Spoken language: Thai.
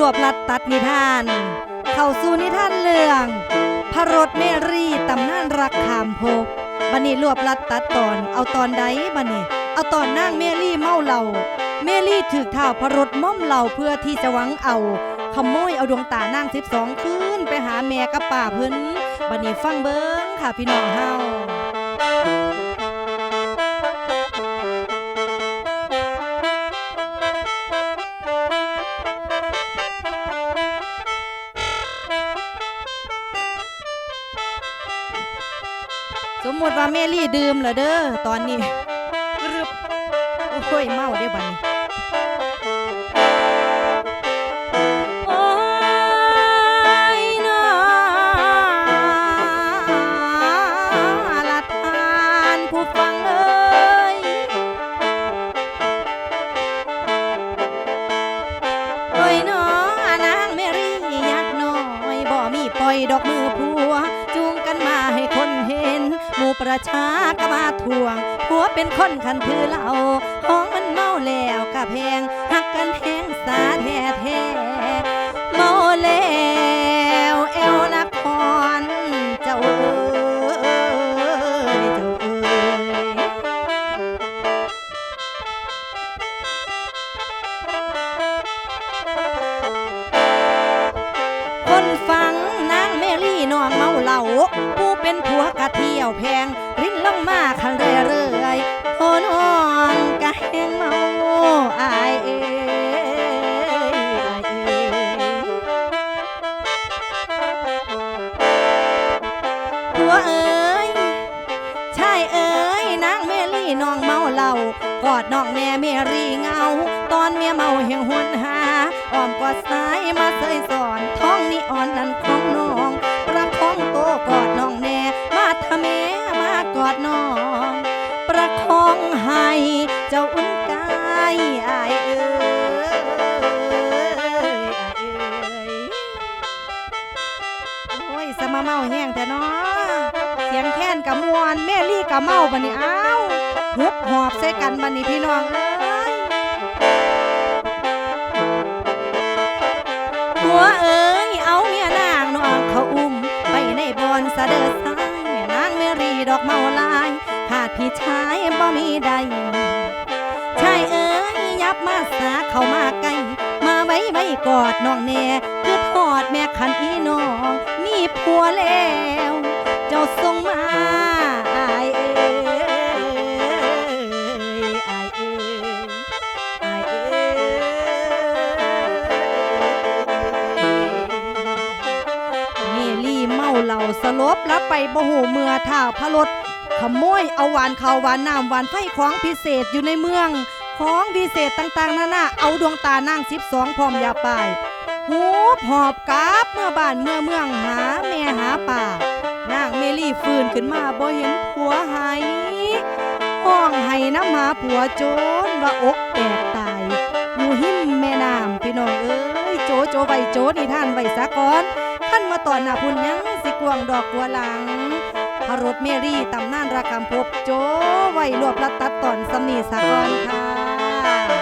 รวบลัดตัดนิทาน เข้าสู่นิทานเรื่อง พระรถเมรีตำนานรักขามพบบันนี้รวบลัดตัดตอน เอาตอนใดบันนี้ เอาตอนนางเมรี่เมาเหล่า เมรี่ถือท้าพระรถม่อมเหล่าเพื่อที่จะหวังเอาขโมยเอาดวงตานางสิบสองคืนไปหาแม่กับป่าเพิ่นบันนี้ฟังเบิ้งค่ะพี่น้องเฮา สมมติว่าเมลี่ดื่มเหรอเด้อตอนนี้กรึบโอ้ยเมาได้บัดนี้โอ้ยน้อละทานผู้ฟังเอ้ยโอ้ยน้อนางเมรี่ยักษ์น้อยบ่มีปล่อยดอกมือผั ประชาก็มาทวงผัวเป็นคนขันถือเหล่าของมันเมาแล้วกะแพงหักกันแพงสาแท้แท้ มาเหล่าผู้เป็นผัวกะเที่ยวแพง รินลงมาคันเรื่อยๆโทนองกะแหงเมาอายเอ้ยอายเอ้ยผัวเอ้ยชายเอ้ยนางเมลี่น้องเมาเหล่ากอดน้องแม่เมรี่เงา ตอนเมียเมาแห่งหวนหาอ้อมกอดสายมาเสยสอนท้องนี่อ่อนนั่นของน้องประคอง กอดน้องแน่มาทะแม่มากอดน้อง ประคองให้เจ้าอุ่นกายอายเอ้ยอเอ้โอ้ยสมาเมาแห้งแต่น้อเสียงแค้นกับมวนแม่ลี่กับเมาบันนี้อ้าวหุบหอบใส่กันบันนี้พี่น้องเอ้ ดอกเมาลายขาดพี่ชายบ่มีใดชายเอ๋ยยับมาสาเข้ามาใกล้มาไว้ไว้กอดน้องแน่คือทอดแม่ขันอีน้องมีผัวแล้ว เมาเหล่าสลบแล้วไปบหูเมื่อท่าพระรถขโมยเอาหวานเขาวหวานน้ำหวานไฟของพิเศษอยู่ในเมือง ของพิเศษต่างๆนานาเอาดวงตานางสิบสองพร้อมยาปายหูหอบกราบเมื่อบ้านเมื่อเมืองหาแม่หาป่านางเมลี่ฟื้นขึ้นมาบ่เห็นผัวหายห้องให้น้ำหมาผัวโจนว่าอกแตกตายอยู่หิมแม่น้ำพี่น้องเอ้ยโจโจไว้โจนี่ท่านไว้ซะก่อนท่านมาต่อหน้าพุ่นยัง กวงดอกกัวหลังพระรถเมรี่ตำนานระคำพบโจไว้รวบระตัดตอนสมนีสะกอนค่ะ